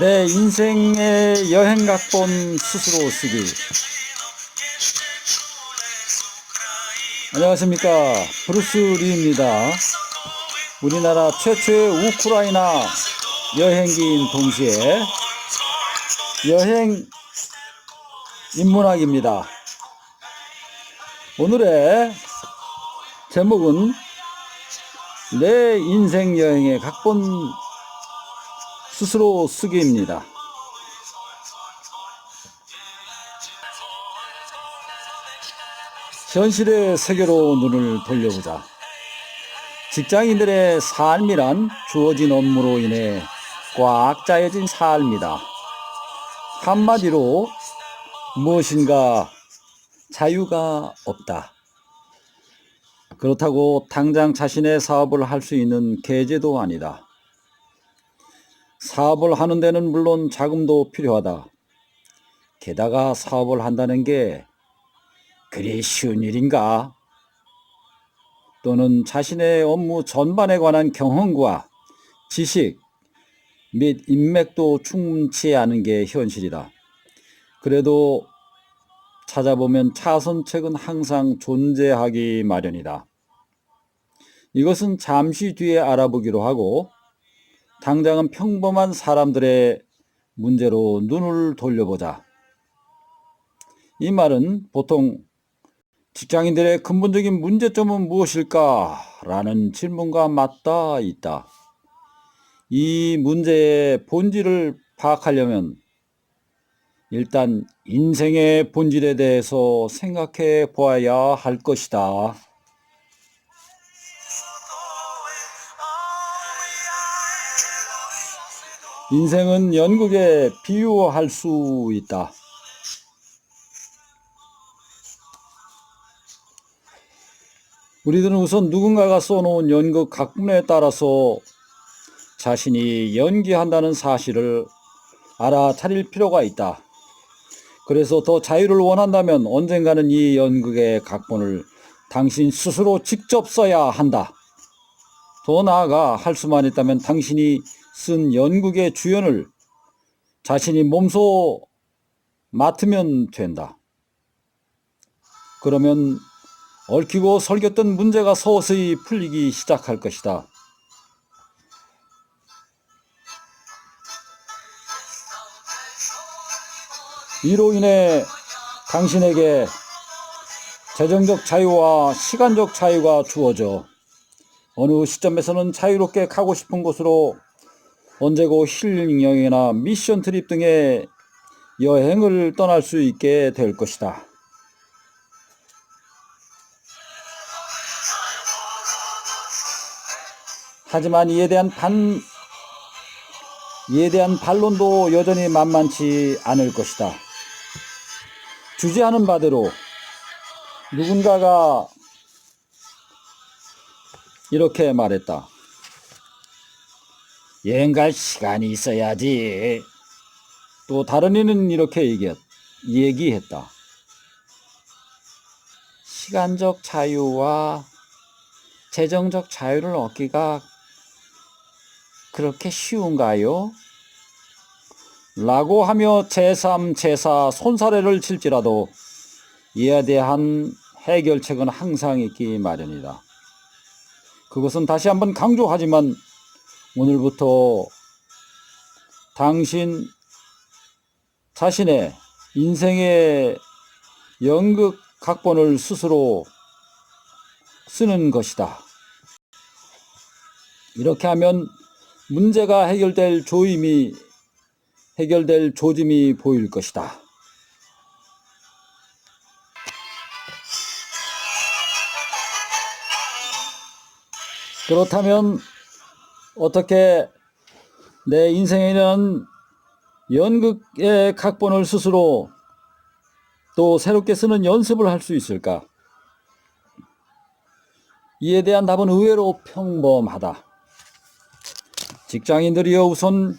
내 인생의 여행 각본 스스로 쓰기. 안녕하십니까. 브루스 리입니다. 우리나라 최초의 우크라이나 여행기인 동시에 여행 인문학입니다. 오늘의 제목은 내 인생 여행의 각본 스스로 쓰기입니다. 현실의 세계로 눈을 돌려보자. 직장인들의 삶이란 주어진 업무로 인해 꽉 짜여진 삶이다. 한마디로 무엇인가 자유가 없다. 그렇다고 당장 자신의 사업을 할 수 있는 계제도 아니다. 사업을 하는 데는 물론 자금도 필요하다. 게다가 사업을 한다는 게 그리 쉬운 일인가? 또는 자신의 업무 전반에 관한 경험과 지식 및 인맥도 충분치 않은 게 현실이다. 그래도 찾아보면 차선책은 항상 존재하기 마련이다. 이것은 잠시 뒤에 알아보기로 하고 당장은 평범한 사람들의 문제로 눈을 돌려보자. 이 말은 보통 직장인들의 근본적인 문제점은 무엇일까? 라는 질문과 맞닿아 있다. 이 문제의 본질을 파악하려면 일단 인생의 본질에 대해서 생각해 보아야 할 것이다. 인생은 연극에 비유할 수 있다. 우리들은 우선 누군가가 써놓은 연극 각본에 따라서 자신이 연기한다는 사실을 알아차릴 필요가 있다. 그래서 더 자유를 원한다면 언젠가는 이 연극의 각본을 당신 스스로 직접 써야 한다. 더 나아가 할 수만 있다면 당신이 쓴 연극의 주연을 자신이 몸소 맡으면 된다. 그러면 얽히고 설겼던 문제가 서서히 풀리기 시작할 것이다. 이로 인해 당신에게 재정적 자유와 시간적 자유가 주어져 어느 시점에서는 자유롭게 가고 싶은 곳으로 언제고 힐링 여행이나 미션 트립 등의 여행을 떠날 수 있게 될 것이다. 하지만 이에 대한 반 이에 대한 반론도 여전히 만만치 않을 것이다. 주제하는 바대로 누군가가 이렇게 말했다. 여행 갈 시간이 있어야지. 또 다른 이는 이렇게 얘기했, 얘기했다. 시간적 자유와 재정적 자유를 얻기가 그렇게 쉬운가요? 라고 하며 제3, 제4 손사래를 칠지라도 이에 대한 해결책은 항상 있기 마련이다. 그것은 다시 한번 강조하지만 오늘부터 당신 자신의 인생의 연극 각본을 스스로 쓰는 것이다. 이렇게 하면 문제가 해결될 조임이 해결될 조짐이 보일 것이다. 그렇다면 어떻게 내 인생에는 연극의 각본을 스스로 또 새롭게 쓰는 연습을 할 수 있을까? 이에 대한 답은 의외로 평범하다. 직장인들이여 우선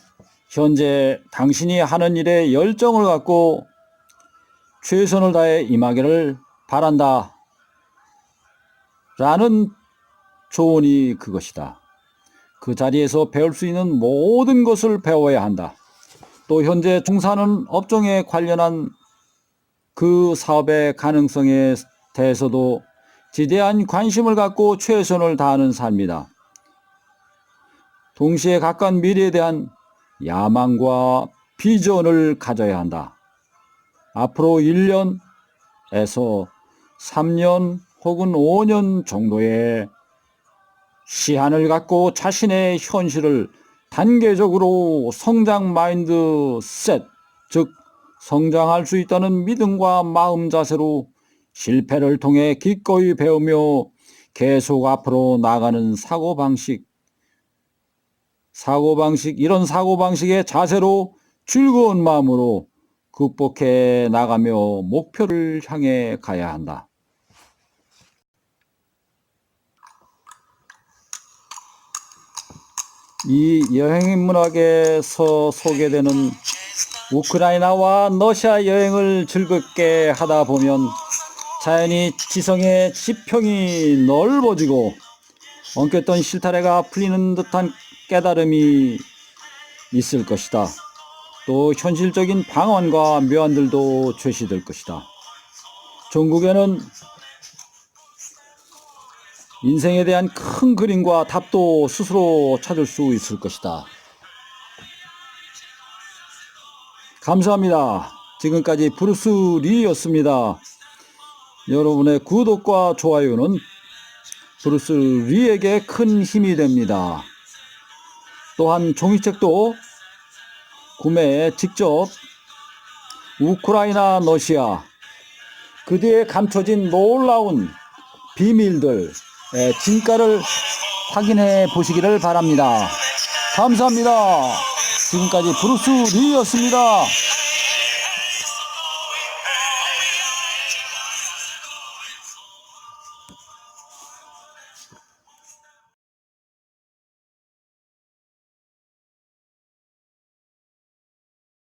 현재 당신이 하는 일에 열정을 갖고 최선을 다해 임하기를 바란다. 라는 조언이 그것이다. 그 자리에서 배울 수 있는 모든 것을 배워야 한다. 또 현재 중사는 업종에 관련한 그 사업의 가능성에 대해서도 지대한 관심을 갖고 최선을 다하는 삶이다. 동시에 가까운 미래에 대한 야망과 비전을 가져야 한다. 앞으로 1년에서 3년 혹은 5년 정도의 시한을 갖고 자신의 현실을 단계적으로 성장 마인드 셋, 즉 성장할 수 있다는 믿음과 마음 자세로 실패를 통해 기꺼이 배우며 계속 앞으로 나가는 사고방식, 사고방식, 이런 사고방식의 자세로 즐거운 마음으로 극복해 나가며 목표를 향해 가야 한다. 이 여행문학에서 소개되는 우크라이나와 러시아 여행을 즐겁게 하다 보면 자연히 지성의 지평이 넓어지고 엉켰던 실타래가 풀리는 듯한 깨달음이 있을 것이다. 또 현실적인 방언과 묘안들도 제시될 것이다. 전국에는 인생에 대한 큰 그림과 답도 스스로 찾을 수 있을 것이다. 감사합니다. 지금까지 브루스 리였습니다. 여러분의 구독과 좋아요는 브루스 리에게 큰 힘이 됩니다. 또한 종이책도 구매에 직접 우크라이나 러시아 그 뒤에 감춰진 놀라운 비밀들 의 진가를 확인해 보시기를 바랍니다. 감사합니다. 지금까지 브루스 리였습니다.